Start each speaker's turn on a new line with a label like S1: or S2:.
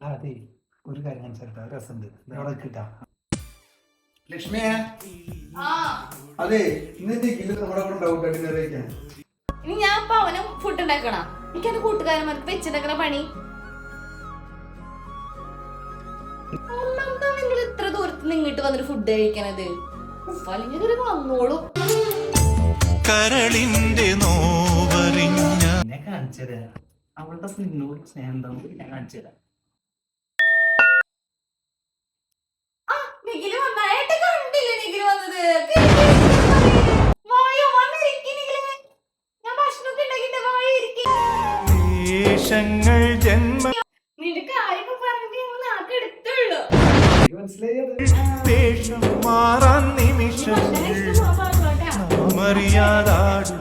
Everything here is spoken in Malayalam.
S1: അതെ ഒരു കാര്യം കാണിച്ചാൽ രസമുണ്ട്. അവിടെ കിട്ടാം ലക്ഷ്മിയെ
S2: ആ.
S1: അതെ ഇന്നത്തെ നിഖിൽ നമ്മുടെ കൂടെ ഉണ്ടാവും
S2: ഇനി ഞാൻ അവനും ഫുഡ് ഉണ്ടാക്കണം. എനിക്ക് എന്റെ കൂട്ടുകാരന്മാർക്ക് വെച്ചുണ്ടാക്കണ പണി. ഒന്നാമതാ നിങ്ങൾ ഇത്ര ദൂരത്ത് നിങ്ങോട്ട് വന്നിട്ട് ഫുഡ് കഴിക്കണത്. ഇതൊരു വന്നോളൂ.
S3: കരളിന്റെ നോവറിഞ്ഞ
S1: അവളുടെ സ്നേഹം ഞാൻ കാണിച്ചുതരാം.
S2: ആ
S1: എനിക്ക് ജന്മ
S3: വേഷം മാറാൻ നിമിഷം
S2: ഭക്ഷണം ഇഷ്ടമാ പറഞ്ഞോട്ടെ
S3: നാമറിയാതാടും